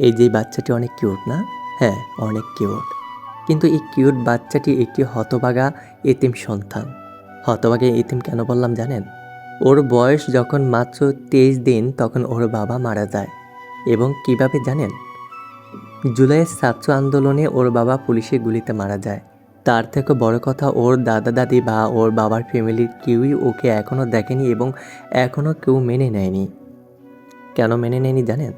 এই যে বাচ্চাটি অনেক কিউট না? হ্যাঁ অনেক কিউট কিন্তু এই কিউট বাচ্চাটি একটি হতবাগা এতিম সন্তান। হতভাগা এতিম কেন বললাম জানেন? ওর বয়স যখন মাত্র তেইশ দিন, তখন ওর বাবা মারা যায়। এবং কীভাবে জানেন? জুলাইয়ের ছাত্র আন্দোলনে ওর বাবা পুলিশের গুলিতে মারা যায়। তার থেকে বড় কথা, ওর দাদা দাদি বা ওর বাবার ফ্যামিলির কেউই ওকে এখনও দেখেনি এবং এখনও কেউ মেনে নেয়নি। কেন মেনে নেয়নি জানেন?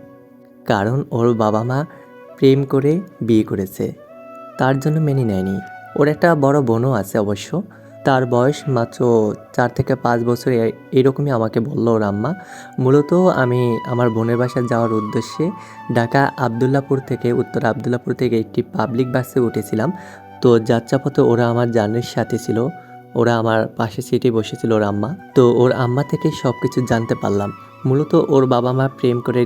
কারণ ওর বাবা মা প্রেম করে বিয়ে করেছে। তার জন্য মেনে নেয়নি। ওর একটা বড় বোনও আছে অবশ্য। তার বয়স মাত্র চার থেকে পাঁচ বছর এরকমই আমাকে বলল ওর আম্মা। মূলত আমি আমার বোনের বাসায় যাওয়ার উদ্দেশ্যে ঢাকা আবদুল্লাপুর থেকে, উত্তর আবদুল্লাপুর থেকে একটি পাবলিক বাসে উঠেছিলাম। তো যাত্রাপথে ওরা আমার জার্নির সাথে ছিল। ওরা আমার পাশে সিটে বসেছিল ওর আম্মা। তো ওর আম্মা থেকে সব কিছু জানতে পারলাম। মূলত ওর বাবা মা প্রেম করে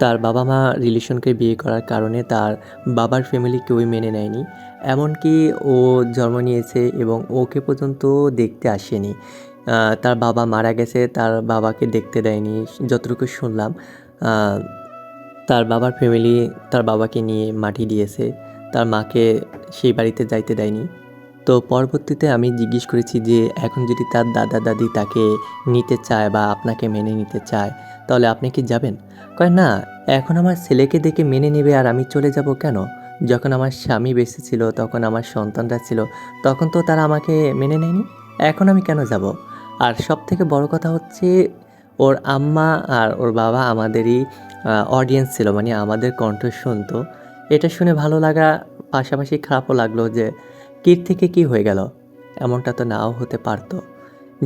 তার বাবা মা রিলেশনকে বিয়ে করার কারণে তার বাবার ফ্যামিলি কেউই মেনে নেয়নি। এমনকি ও জন্ম নিয়েছে এবং ওকে পর্যন্ত দেখতে আসেনি। তার বাবা মারা গেছে, তার বাবাকে দেখতে দেয়নি, যতটুকু শুনলাম। তার বাবার ফ্যামিলি তার বাবাকে নিয়ে মাটি দিয়েছে। তার মাকে সেই বাড়িতে যাইতে দেয়নি। তো পরবর্তীতে আমি জিজ্ঞেস করেছি যে, এখন যদি তার দাদা দাদি তাকে নিতে চায় বা আপনাকে মেনে নিতে চায়, তাহলে আপনি কি যাবেন? কয়, না, এখন আমার ছেলেকে দেখে মেনে নেবে আর আমি চলে যাব কেন? যখন আমার স্বামী বেঁচে ছিল, তখন আমার সন্তানরা ছিল, তখন তো তারা আমাকে মেনে নেয়নি। এখন আমি কেন যাব? আর সব থেকে বড় কথা হচ্ছে, ওর আম্মা আর ওর বাবা আমাদেরই অডিয়েন্স ছিল মানে আমাদের কণ্ঠ শুনতো এটা শুনে ভালো লাগা, পাশাপাশি খারাপও লাগল যে, কীর থেকে কি হয়ে গেল? এমনটা তো নাও হতে পারতো।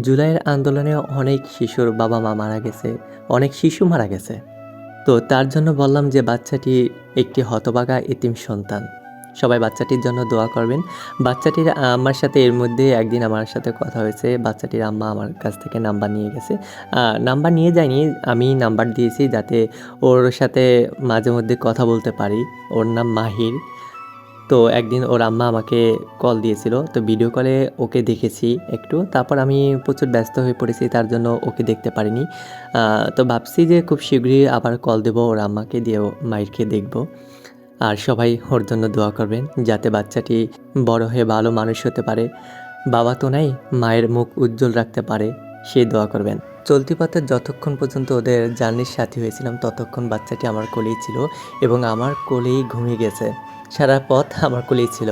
জুলাইয়ের আন্দোলনে অনেক শিশুর বাবা মা মারা গেছে, অনেক শিশু মারা গেছে। তো তার জন্য বললাম যে বাচ্চাটি একটি হতবাগা এতিম সন্তান। সবাই বাচ্চাটির জন্য দোয়া করবেন। বাচ্চাটির আমার সাথে এর মধ্যে একদিন আমার সাথে কথা হয়েছে। বাচ্চাটির আম্মা আমার কাছ থেকে নাম্বার নিয়ে গেছে। নাম্বার নিয়ে যায়নি, আমি নাম্বার দিয়েছি যাতে ওর সাথে মাঝে মধ্যে কথা বলতে পারি। ওর নাম মাহির। তো একদিন ওর আম্মা আমাকে কল দিয়েছিল, তো ভিডিও কলে ওকে দেখেছি একটু। তারপর আমি প্রচুর ব্যস্ত হয়ে পড়েছি, তার জন্য ওকে দেখতে পারিনি। তো ভাবছি যে খুব শীঘ্রই আবার কল দেবো ওর আম্মাকে দিয়ে ও মাইরকে দেখব। আর সবাই ওর জন্য দোয়া করবেন, যাতে বাচ্চাটি বড় হয়ে ভালো মানুষ হতে পারে। বাবা তো নাই, মায়ের মুখ উজ্জ্বল রাখতে পারে, সে দোয়া করবেন। চলতি পথে যতক্ষণ পর্যন্ত ওদের জার্নির সাথী হয়েছিলাম, ততক্ষণ বাচ্চাটি আমার কোলেই ছিল এবং আমার কোলেই ঘুমিয়ে গেছে। সারা পথ আমার কোলেই ছিল।